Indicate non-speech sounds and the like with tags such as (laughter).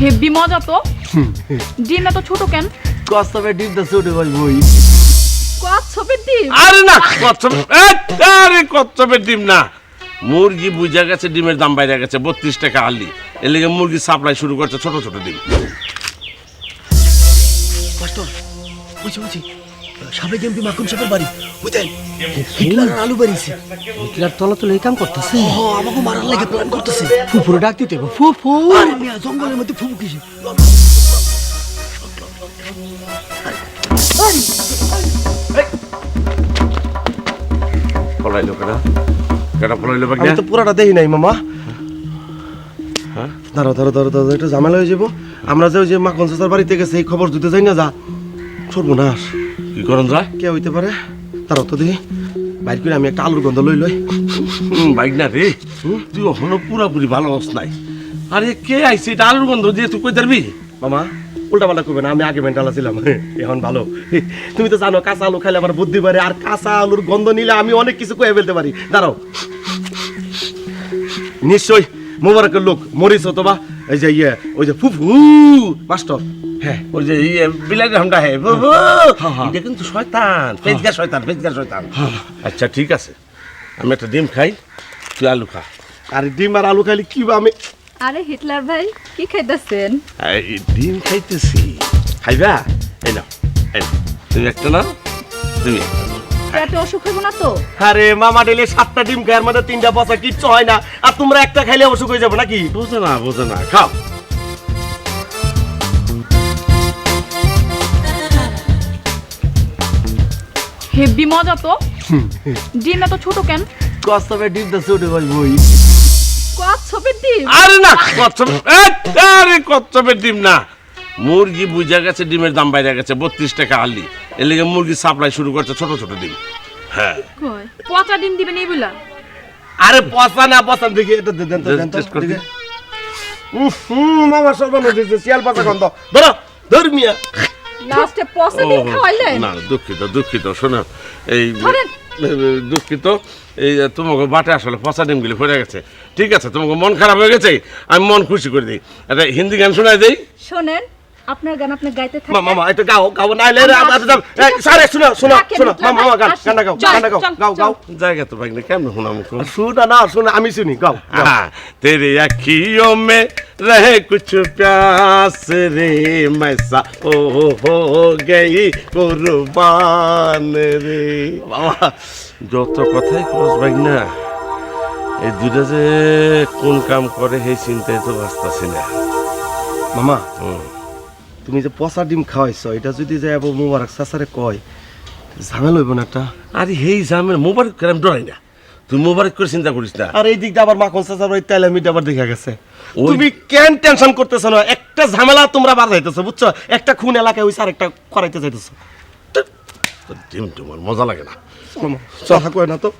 Heavy মজা তো। ডিম এত ছোট কেন? কসমের ডিম তো ছোট ভাই বই। কচ্ছপের ডিম? আরে না কচ্ছপ এ, আরে কচ্ছপের ডিম না। মুরগি বুঝা গেছে ডিমের দাম বাইরে গেছে বত্রিশ টাকা আলি। এর লেগে মুরগি সাপ্লাই শুরু করছে ছোট ছোট ডিম। কষ্ট বুঝি বুঝছি। সামনে গেমটি মাকুন সাপের বাড়ি। বুঝলেন হিটলার আলু বাড়িছে হিটলার তলা তলে কাম করতেছে? ও আমাকে মারার লাগে প্ল্যান করতেছে। ফুপুরে ডাক দিতে আরে মিয়া জঙ্গলের মধ্যে ফুবু কিসে ফলাইলো কেনা আমি বাগিয়া তো পুরাটা দেখি নাই মামা। হ্যাঁ? দাঁড়ো দাঁড়ো দাঁড়ো দাঁড়ো একটু ঝামেলা হয়ে যাব। আমরা যে ওই যে মাখন চাচার বাড়িতে গেছে এই খবর দিতে যাই না যা। সর্বনাশ। কি করন যায়? কে হইতে পারে? তারও তো দেখি বাইর করে আমি একটা আলুর গন্ধ লই লই। বাইক না রে। তুই এখনও পুরাপুরি ভালো হস নাই। আরে কে আইছে? এটা আলুর গন্ধ দিয়ে তুই কই পারবি মামা উল্টা পাল্টা করবে না আমি আগে মেন্টাল ছিলাম (laughs) এখন ভালো। (laughs) তুমি তো জানো কাঁচা আলু খাইলে আমার বুদ্ধি পারে আর কাঁচা আলুর গন্ধ নিলে আমি অনেক কিছু কয়ে ফেলতে পারি। দাঁড়াও। নিশ্চয় মোবারকের লোক মরিস অথবা এই যে ইয়ে ওই যে ফুফু মাস্টার হ্যাঁ ওই যে ইয়ে বিলাইতে হামটা হে বাবু হ্যাঁ, হ্যাঁ। এটা কিন্তু শয়তান পেজগা শয়তান পেজগা শয়তান। আচ্ছা ঠিক আছে। আমি একটা ডিম খাই তুই আলু খা। আর ডিম আর আলু খাইলে কি বা আমি আরে হিটলার ভাই কি খাইতেছেন? এই ডিম খাইতেছি। খাইবা? এই নাও এই তুমি একটা না তুমি একটা। পেটে অসুখ হইব না তো? আরে মামা ডেলে সাতটা ডিম খায় মধ্যে তিনটা বসা কিচ্ছু হয় না। আর তোমরা একটা খাইলে অসুখ হয়ে যাবে নাকি? বোঝে না বোঝে না খাও। হেভি মজা তো। ডিম এত ছোট কেন? কস্তবে ডিমটা ছোট ভাই বই। কচ্ছপের ডিম? আরে না কচ্ছপ আরে কচ্ছপের ডিম না। মুরগি বুঝা গেছে ডিমের দাম বাইরে গেছে বত্রিশ টাকা আলি। এর লেগে মুরগি সাপ্লাই শুরু করছে ছোট ছোট ডিম। হ্যাঁ। পচা ডিম দিবেন এই বলা আরে পচা না পচা দেখি এটা দে- দেন তো, দেন টেস্ট করে দেখি। উফ, মামা হয়েছে, শিয়াল পচা গন্ধ। ধরো ধর মিয়া। লাস্টে পচা ডিম খাওয়াইলেন? না দুঃখিত দুঃখিত শোনো এই দুঃখিত এই তোমাকে বাটে আসলে পচা ডিমগুলি পড়ে গেছে। ঠিক আছে তোমাকে মন খারাপ হয়ে গেছে আমি মন খুশি করে দিই। একটা হিন্দি গান শোনাই দিই। শোনেন আপনার গান আপনি গাইতে থাকেন? মামা এটা গাও গাও না লে দাম আচ্ছা, সারে শুনো শুনো শুনো। মামা মামা গান গান গাও গান গাও গাও গাও। জায়গা তো ভাগলে কেমন শোনা মুখ শুনা? না শুনা আমি শুনি গাও তেরে আখিও মে রহে কুছ প্যাস রে মৈসা। ও হো গই কুরবান রে। বাবা যত কথাই ক্রস ভাই না এই দুটা যে কোন কাম করে সেই চিন্তায় তো বাঁচতাছি না। মামা তুমি যে পচা ডিম খাওয়াইছ এটা যদি যায় আবার মুবারক চাচারে কয় ঝামেলা হইব না একটা আরে হেই জামের মোবারক করে আমি ডরাই না? তুই মোবারক করে চিন্তা করিস না। আর এই দিকটা আবার মাখন চাচার ওই তেলে মিট আবার দেখা গেছে। ওই- তুমি কেন টেনশন করতেছো না? একটা ঝামেলা তোমরা বার যাইতেছো বুঝছ? একটা খুন এলাকায় হইছে আর একটা করাইতে যাইতেছো। ডিম তোমার মজা লাগে না। কথা কয় না তো।